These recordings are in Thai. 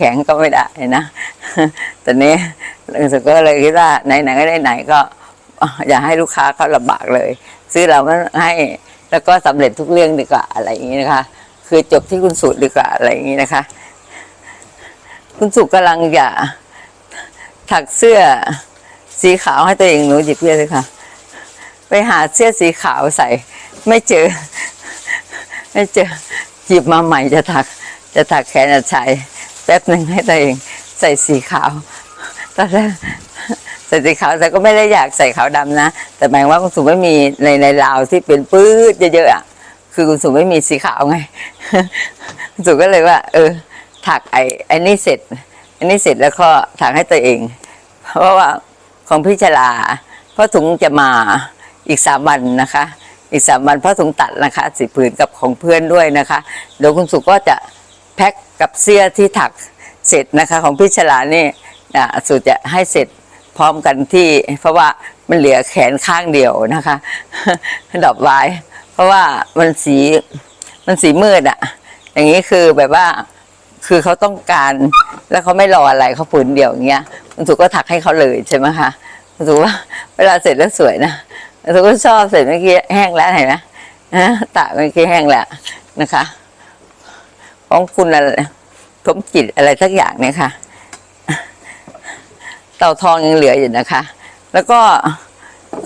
แข็งก็ไม่ได้นะตอนนี้รู้สึกก็เลยคิดว่าไหนๆก็ได้ไหนก็ อย่าให้ลูกค้าเขาลำบากเลย ซื้อเราก็ให้แล้วก็สำเร็จทุกเรื่องดีกว่าอะไรอย่างนี้นะคะ คือจบที่คุณสุดดีกว่าอะไรอย่างนี้นะคะ คุณสุกำลังจะถักเสื้อสีขาวให้ตัวเองหนูหยิบเพื่อเลยค่ะ ไปหาเสื้อสีขาวใส่ ไม่เจอ ไม่เจอหยิบมาใหม่จะถัก จะถักแขนอัดชัย ป๊บหนึ่งให้ตัวเอง ใส่สีขาวตอนแรกใส่สีขาวแต่ก็ไม่ได้อยากใส่ขาวดำนะ แต่หมายว่าคุณสุไม่มีในในลาวที่เป็นปื้ดเยอะๆอะคือคุณสุไม่มีสีขาวไงคุณสุก็เลยว่า เออ ถักไอ้ไอ้นี่เสร็จไอ้นี่เสร็จแล้วก็ถักให้ตัวเอง เพราะว่าของพี่ชลาเพราะถุงจะมาอีกสามวันนะคะ อีกสามวันเพราะถุงตัดนะคะสีผืนกับของเพื่อนด้วยนะคะเดี๋ยวคุณสุก็จะ แพ็คกับเสื้อที่ถักเสร็จนะคะ ของพี่ชลานี่อะสุจะให้เสร็จพร้อมกันที่ เพราะว่ามันเหลือแขนข้างเดียวนะคะดอกไว้เพราะว่ามันสีมันสีมืดอะอย่างนี้คือแบบว่าคือเขาต้องการแล้วเขาไม่รออะไรเขาผืนเดียวอย่างเงี้ยคุณสุก็ถักให้เขาเลยใช่ไหมคะคุณสุว่าเวลาเสร็จแล้วสวยนะคุณสุก็ชอบเสร็จเมื่อกี้แห้งแล้วเห็นไหมฮะตากเมื่อกี้แห้งแล้วนะคะ ของคุณอะไรสมจิตอะไรสักอย่างเนี่ยค่ะ เต่าทองยังเหลืออยู่นะคะ แล้วก็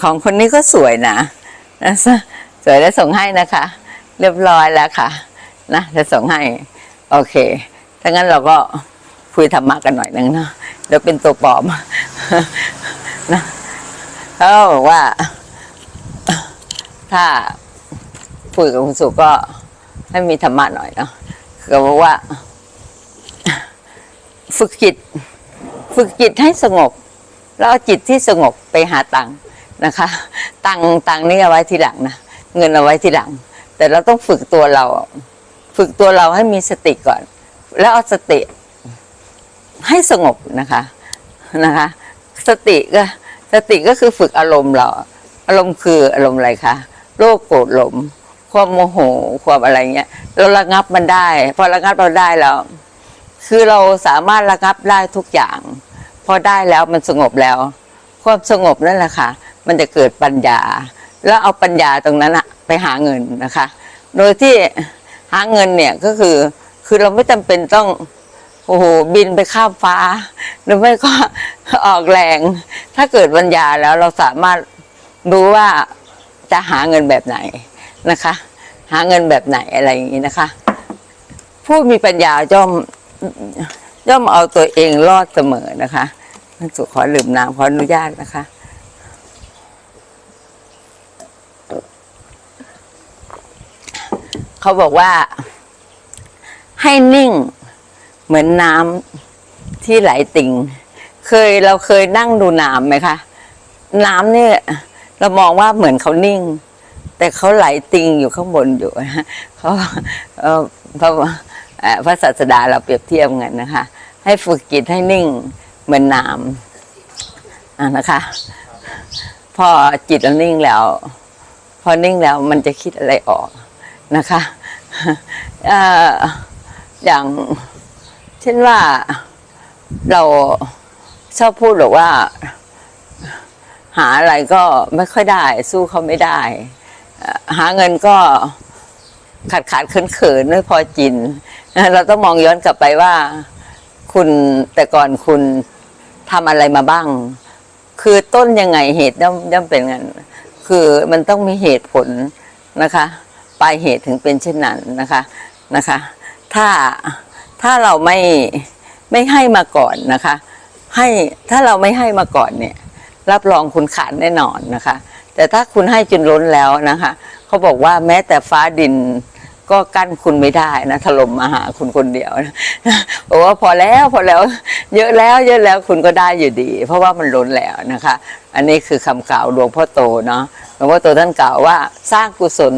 ของคนนี้ก็สวยนะนะสวยแล้วส่งให้นะคะ เรียบร้อยแล้วค่ะ นะจะส่งให้ โอเค ถ้างั้นเราก็คุยธรรมะกันหน่อยนึงเนาะเดี๋ยวเป็นตัวปลอมนะเขาบอกว่า ถ้าคุยกับคุณสุก็ให้มีธรรมะหน่อยเนาะ เขาบอกว่า ฝึกจิต ฝึกจิตให้สงบ แล้วเอาจิตที่สงบไปหาตังค์นะคะ ตังค์ตังค์นี่เอาไว้ทีหลังนะเงินเอาไว้ทีหลัง แต่เราต้องฝึกตัวเรา ฝึกตัวเราให้มีสติก่อน แล้วเอาสติให้สงบนะคะนะคะ สติก็สติก็คือฝึกอารมณ์เรา อารมณ์คืออารมณ์อะไรคะโลภโกรธหลง ความโมโหความอะไรเงี้ยเราระงับมันได้ พอระงับเราได้แล้ว คือเราสามารถระงับได้ทุกอย่าง พอได้แล้วมันสงบแล้ว ความสงบนั่นแหละค่ะ มันจะเกิดปัญญา แล้วเอาปัญญาตรงนั้นอะไปหาเงินนะคะ โดยที่หาเงินเนี่ยก็คือ คือเราไม่จำเป็นต้องโอ้โหบินไปข้ามฟ้า หรือไม่ก็ออกแรง ถ้าเกิดปัญญาแล้วเราสามารถรู้ว่าจะหาเงินแบบไหน นะคะ หาเงินแบบไหนอะไรอย่างนี้นะคะ ผู้มีปัญญาย่อมย่อมเอาตัวเองรอดเสมอนะคะท่านสุขอลืมน้ำขออนุญาตนะคะเขาบอกว่า ให้นิ่งเหมือนน้ำที่ไหลติ่ง เคยเราเคยนั่งดูน้ำไหมคะ น้ำเนี่ยเรามองว่าเหมือนเขานิ่ง แต่เขาไหลติงอยู่ข้างบนอยู่นะเขาพระพระศาสดาเราเปรียบเทียบกันนะคะ ให้ฝึกจิตให้นิ่งเหมือนน้ำะนะคะ พอจิตเรานิ่งแล้ว พอนิ่งแล้วมันจะคิดอะไรออกนะคะอย่างเช่นว่าเราชอบพูดหรอกว่า หาอะไรก็ไม่ค่อยได้ สู้เขาไม่ได้ หาเงินก็ขาดขาดเขินเขินๆไม่พอกิน เราต้องมองย้อนกลับไปว่า คุณแต่ก่อนคุณทำอะไรมาบ้าง คือต้นยังไงเหตุย่อมย่อมเป็นงั้นคือมันต้องมีเหตุผลนะคะปลายเหตุถึงเป็นเช่นนั้นนะคะนะคะ ถ้าถ้าเราไม่ไม่ให้มาก่อนนะคะ ให้ถ้าเราไม่ให้มาก่อนเนี่ย รับรองคุณขาดแน่นอนนะคะ แต่ถ้าคุณให้จนล้นแล้วนะคะเขาบอกว่าแม้แต่ฟ้าดินก็กั้นคุณไม่ได้นะถล่มมาหาคุณคนเดียวนะบอกว่าพอแล้วพอแล้ว เยอะแล้ว เยอะแล้วคุณก็ได้อยู่ดี เพราะว่ามันล้นแล้วนะคะ อันนี้คือคำกล่าวหลวงพ่อโตเนาะหลวงพ่อโตท่านกล่าวว่าสร้างกุศล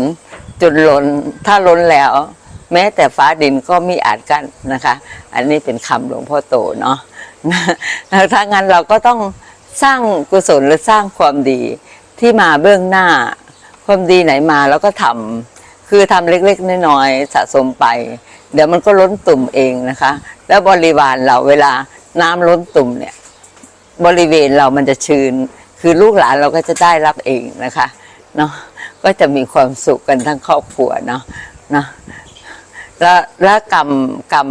จนล้นถ้าล้นแล้ว แม้แต่ฟ้าดินก็มีอาจกั้นนะคะ อันนี้เป็นคำหลวงพ่อโตเนาะถ้างั้นเราก็ต้องสร้างกุศลหรือสร้างความดี ที่มาเบื้องหน้า ความดีไหนมาเราก็ทำคือทำเล็กๆน้อยๆสะสมไป เดี๋ยวมันก็ล้นตุ่มเองนะคะ แล้วบริวารเราเวลาน้ำล้นตุ่มเนี่ย บริเวณเรามันจะชื้น คือลูกหลานเราก็จะได้รับเองนะคะเนาะก็จะมีความสุขกันทั้งครอบครัวเนาะเนาะแล้วแล้วกรรมกรรม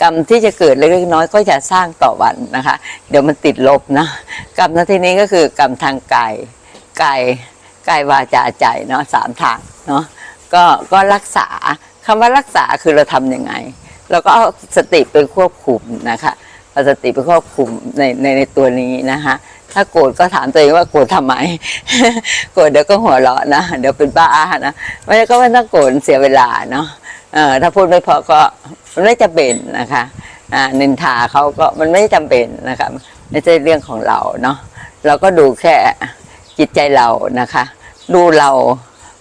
กรรมที่จะเกิดเล็กๆน้อยก็จะสร้างต่อวันนะคะ เดี๋ยวมันติดลบนะ กรรมในที่นี้ก็คือกรรมทางกาย กายกายวาจาใจเนาะสามทางเนาะก็ก็รักษาคำว่ารักษาคือเราทำยังไง เราก็เอาสติไปควบคุมนะคะเอาสติไปควบคุมในในในตัวนี้นะคะถ้าโกรธก็ถามตัวเองว่าโกรธทำไม โกรธเดี๋ยวก็หัวเราะนะเดี๋ยวเป็นบ้านะไม่ก็ไม่ต้องโกรธเสียเวลาเนาะเออถ้าพูดไม่พอก็มันไม่จำเป็นนะคะอ่านินทาเขาก็มันไม่จำเป็นนะคะไม่ใช่เรื่องของเราเนาะเราก็ดูแค่ จิตใจเรานะคะ ดูเรา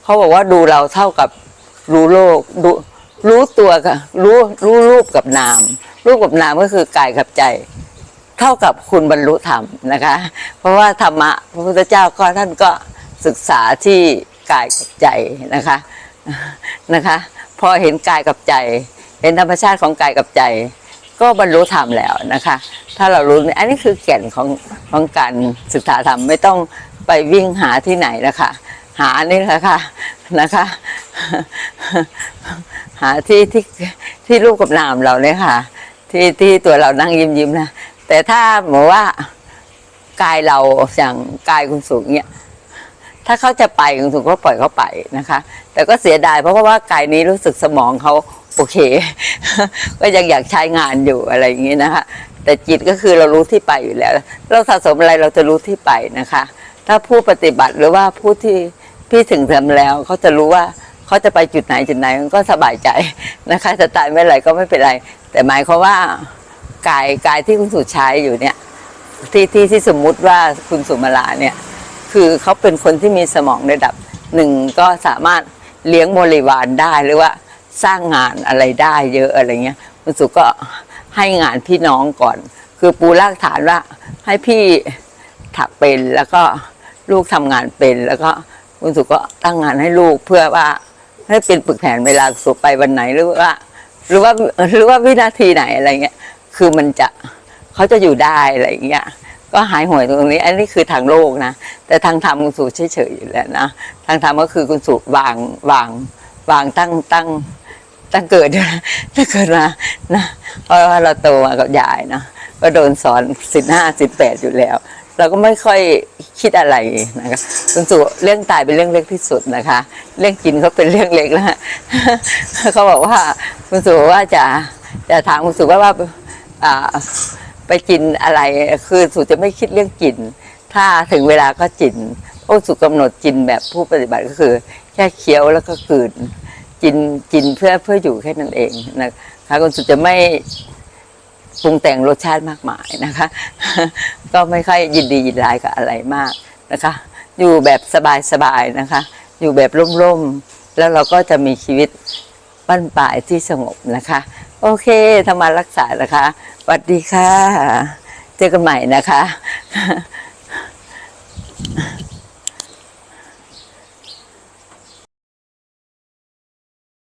เขาบอกว่าดูเราเท่ากับรู้โลกดูรู้ตัวกับรู้รู้รูปกับนาม รูปกับนามก็คือกายกับใจ เท่ากับคุณบรรลุธรรมนะคะ เพราะว่าธรรมะพระพุทธเจ้าก็ท่านก็ศึกษาที่กายกับใจนะคะนะคะ พอเห็นกายกับใจ เห็นธรรมชาติของกายกับใจ ก็บรรลุธรรมแล้วนะคะ ถ้าเรารู้อันนี้คือแก่นของของการศึกษาธรรมไม่ต้อง ไปวิ่งหาที่ไหนนะคะ หานี่แหละค่ะนะคะ หาที่ที่ที่รูปกับนามเราเนี่ยค่ะ ที่ที่ตัวเรานั่งยิ้มยิ้มนะแต่ถ้าหมอว่ากายเราอย่างกายคุณสูงเนี่ยถ้าเขาจะไปคุณสูงก็ปล่อยเขาไปนะคะ แต่ก็เสียดายเพราะว่ากายนี้รู้สึกสมองเขาโอเค ก็ยังอยากใช้งานอยู่อะไรอย่างนี้นะคะแต่จิตก็คือเรารู้ที่ไปอยู่แล้ว เราสะสมอะไรเราจะรู้ที่ไปนะคะ ถ้าผู้ปฏิบัติหรือว่าผู้ที่พี่ถึงทำแล้วเขาจะรู้ว่าเขาจะไปจุดไหนจุดไหนมันก็สบายใจนะคะจะตายไม่อไหรก็ไม่เป็นไร แต่หมายความว่ากายกายที่คุณสุใช้อยู่เนี่ยที่ที่ที่สมมุติว่าคุณสุมาลาเนี่ยคือเขาเป็นคนที่มีสมองระดับหนึ่งก็สามารถเลี้ยงบริวารได้หรือว่าสร้างงานอะไรได้เยอะอะไรเงี้ยคุณสุก็ให้งานพี่น้องก่อน คือปูรากฐานว่าให้พี่ถักเป็นแล้วก็ ลูกทำงานเป็น แล้วก็คุณสุก็ตั้งงานให้ลูกเพื่อว่าให้เป็นปึกแผนเวลาสุไปวันไหนหรือว่า หรือว่าหรือว่าวินาทีไหนอะไรเงี้ยคือมันจะเขาจะอยู่ได้อะไรเงี้ยก็หายห่วยตรงนี้ อันนี้คือทางโลกนะ แต่ทางธรรมคุณสู่เฉยๆอยู่แล้วนะทางธรรมก็คือคุณสู่วางวางวางตั้งตั้งตั้งเกิดตั้งเกิดมานะเพราะว่าเราโตมากับยายนะก็โดนสอนสิบห้าสิบแปดอยู่แล้ว เราก็ไม่ค่อยคิดอะไรนะคะคุณสู่เรื่องตายเป็นเรื่องเล็กที่สุดนะคะ เรื่องกินเขาเป็นเรื่องเล็กแล้วเขาบอกว่าคุณสู่ว่าจะจะถามคุณสู่ว่าว่าอ่าไปกินอะไร คือสุจะไม่คิดเรื่องกิน ถ้าถึงเวลาก็จินโอ้สุกำหนดจินแบบผู้ปฏิบัติก็คือ แค่เคี้ยวแล้วก็กืนจินจินเพื่อเพื่ออยู่แค่นั้นเองนะคะคุณสุจะไม่ ปรุงแต่งรสชาติมากมายนะคะ ก็ไม่ค่อยยินดียินร้ายกับอะไรมากนะคะ อยู่แบบสบายๆนะคะ อยู่แบบร่มๆ แล้วเราก็จะมีชีวิตบ้านปลายที่สงบนะคะ โอเคธรรมารักษานะคะสวัสดีค่ะ เจอกันใหม่นะคะ